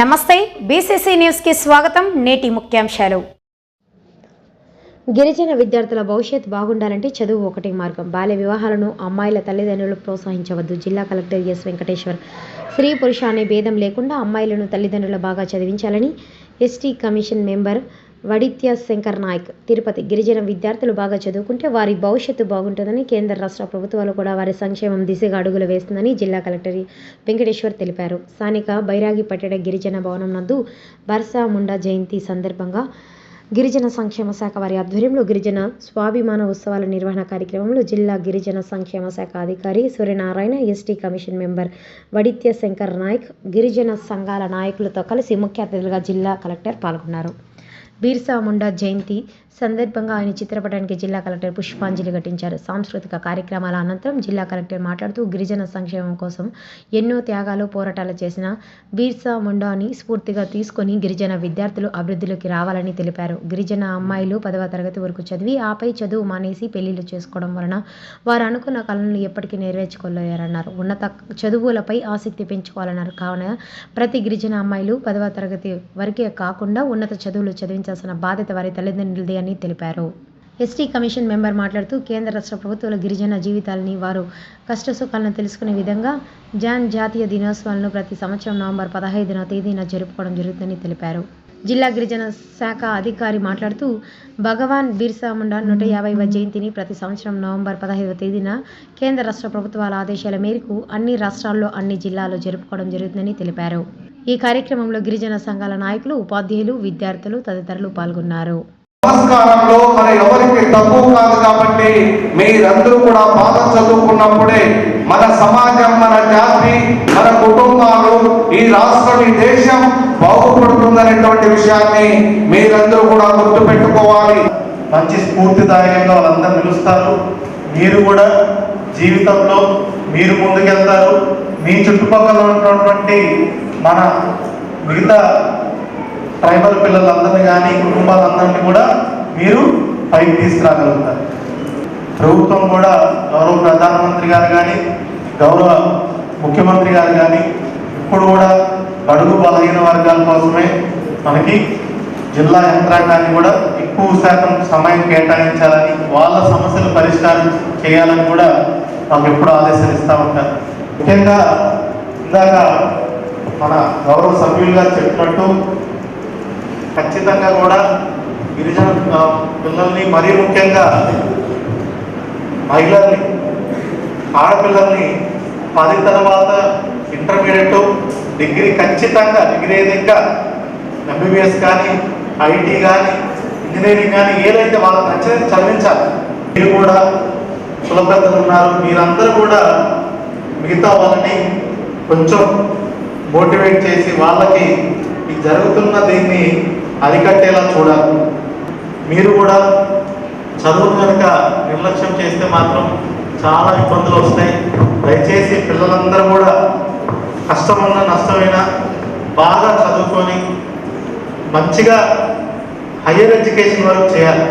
నమస్తే బీసీసీ న్యూస్కి స్వాగతం నేటి ముఖ్యాంశాలు. గిరిజన విద్యార్థుల భవిష్యత్ బాగుండాలంటే చదువు ఒకటి మార్గం. బాల్య వివాహాలను అమ్మాయిల తల్లిదండ్రులు ప్రోత్సహించవద్దు. జిల్లా కలెక్టర్ ఎస్ వెంకటేశ్వర్ స్త్రీ పురుష అనే భేదం లేకుండా అమ్మాయిలను తల్లిదండ్రులు బాగా చదివించాలని ST commission member Vadithya Shankar Naik Tirupati గిరిజన విద్యార్థులు బాగా చదువుకుంటే వారి భవిష్యత్తు బాగుంటుందని కేంద్ర రాష్ట్ర ప్రభుత్వాలు కూడా వారి సంక్షేమం దిశగా అడుగులు వేస్తుందని జిల్లా కలెక్టర్ వెంకటేశ్వర్ తెలిపారు. స్థానిక బైరాగి పట్టణ గిరిజన భవనం నందు బర్సా ముండా జయంతి సందర్భంగా గిరిజన సంక్షేమ శాఖ వారి ఆధ్వర్యంలో గిరిజన స్వాభిమాన ఉత్సవాల నిర్వహణ కార్యక్రమంలో జిల్లా గిరిజన సంక్షేమ శాఖ అధికారి Suryanarayana ST commission member Vadithya Shankar Naik గిరిజన సంఘాల నాయకులతో కలిసి ముఖ్య అతిథులుగా జిల్లా కలెక్టర్ పాల్గొన్నారు. బీర్సా ముండా జయంతి సందర్భంగా ఆయన చిత్రపటానికి జిల్లా కలెక్టర్ పుష్పాంజలి ఘటించారు. సాంస్కృతిక కార్యక్రమాల అనంతరం జిల్లా కలెక్టర్ మాట్లాడుతూ గిరిజన సంక్షేమం కోసం ఎన్నో త్యాగాలు పోరాటాలు చేసిన బీర్సా ముండాని స్ఫూర్తిగా తీసుకొని గిరిజన విద్యార్థులు అభివృద్ధిలోకి రావాలని తెలిపారు. గిరిజన అమ్మాయిలు పదవ తరగతి వరకు చదివి ఆపై చదువు మానేసి పెళ్ళిళ్ళు చేసుకోవడం వలన వారు అనుకున్న కళలను ఎప్పటికీ నెరవేర్చుకోలేరన్నారు. ఉన్నత చదువులపై ఆసక్తి పెంచుకోవాలన్నారు. కావున ప్రతి గిరిజన అమ్మాయిలు పదవ తరగతి వరకే కాకుండా ఉన్నత చదువులు చదివించాల్సిన బాధ్యత వారి తల్లిదండ్రులది అని తెలిపారు. ఎస్టీ కమిషన్ మెంబర్ మాట్లాడుతూ కేంద్ర రాష్ట్ర ప్రభుత్వాల గిరిజన జీవితాలని వారు కష్టసుఖాలను తెలుసుకునే విధంగా జాన్ జాతీయ దినోత్సవాలను ప్రతి సంవత్సరం నవంబర్ పదహైదున తేదీన జరుపుకోవడం జరుగుతుందని తెలిపారు. జిల్లా గిరిజన శాఖ అధికారి మాట్లాడుతూ భగవాన్ బిర్సా ముండా నూట యాభైవ జయంతిని ప్రతి సంవత్సరం నవంబర్ పదహైదవ తేదీన కేంద్ర రాష్ట్ర ప్రభుత్వాల ఆదేశాల మేరకు అన్ని రాష్ట్రాల్లో అన్ని జిల్లాల్లో జరుపుకోవడం జరుగుతుందని తెలిపారు. ఈ కార్యక్రమంలో గిరిజన సంఘాల నాయకులు ఉపాధ్యాయులు విద్యార్థులు తదితరులు పాల్గొన్నారు. సంస్కారంలో మన ఎవరికి తక్కువ కాదు కాబట్టి మీరందరూ కూడా బాగా చదువుకున్నప్పుడే మన సమాజం మన జాతి మన కుటుంబాలు ఈ రాష్ట్రం ఈ దేశం బాగుపడుతుందనేటువంటి విషయాన్ని మీరందరూ కూడా గుర్తు పెట్టుకోవాలి మంచి స్ఫూర్తిదాయకంగా వాళ్ళందరూ నిలుస్తారు మీరు కూడా జీవితంలో మీరు ముందుకెళ్తారు. మీ చుట్టుపక్కల ఉన్నటువంటి మన మిగతా ట్రైబల్ పిల్లలందరినీ కానీ కుటుంబాలందరినీ కూడా మీరు పైకి తీసుకురాగలుగుతారు. ప్రభుత్వం కూడా గౌరవ ప్రధానమంత్రి గారు కానీ గౌరవ ముఖ్యమంత్రి గారు కానీ ఇప్పుడు కూడా బడుగు బలహీన వర్గాల కోసమే మనకి జిల్లా యంత్రాంగాన్ని కూడా ఎక్కువ శాతం సమయం కేటాయించాలని వాళ్ళ సమస్యలు పరిష్కారం చేయాలని కూడా మాకు ఎప్పుడు ఆదేశాలు ఇస్తూ ఉంటారు. ముఖ్యంగా ఇందాక మన గౌరవ సభ్యులు గారు చెప్పినట్టు ఖచ్చితంగా కూడా గిరిజన పిల్లల్ని మరీ ముఖ్యంగా మహిళల్ని ఆడపిల్లల్ని పది తర్వాత ఇంటర్మీడియట్ డిగ్రీ ఖచ్చితంగా డిగ్రీ అయితే ఇంకా ఎంబీబీఎస్ కానీ ఐటీ కానీ ఇంజనీరింగ్ కానీ ఏదైతే వాళ్ళకి నచ్చిన చదివించాలి. మీరు కూడా సులభతలు ఉన్నారు మీరందరూ కూడా మిగతా వాళ్ళని కొంచెం మోటివేట్ చేసి వాళ్ళకి ఈ జరుగుతున్న దీన్ని అరికట్టేలా చూడాలి. మీరు కూడా చదువు కనుక నిర్లక్ష్యం చేస్తే మాత్రం చాలా ఇబ్బందులు వస్తాయి. దయచేసి పిల్లలందరూ కూడా కష్టమున్న నష్టమైనా బాగా చదువుకొని మంచిగా హయ్యర్ ఎడ్యుకేషన్ వరకు చేయాలి.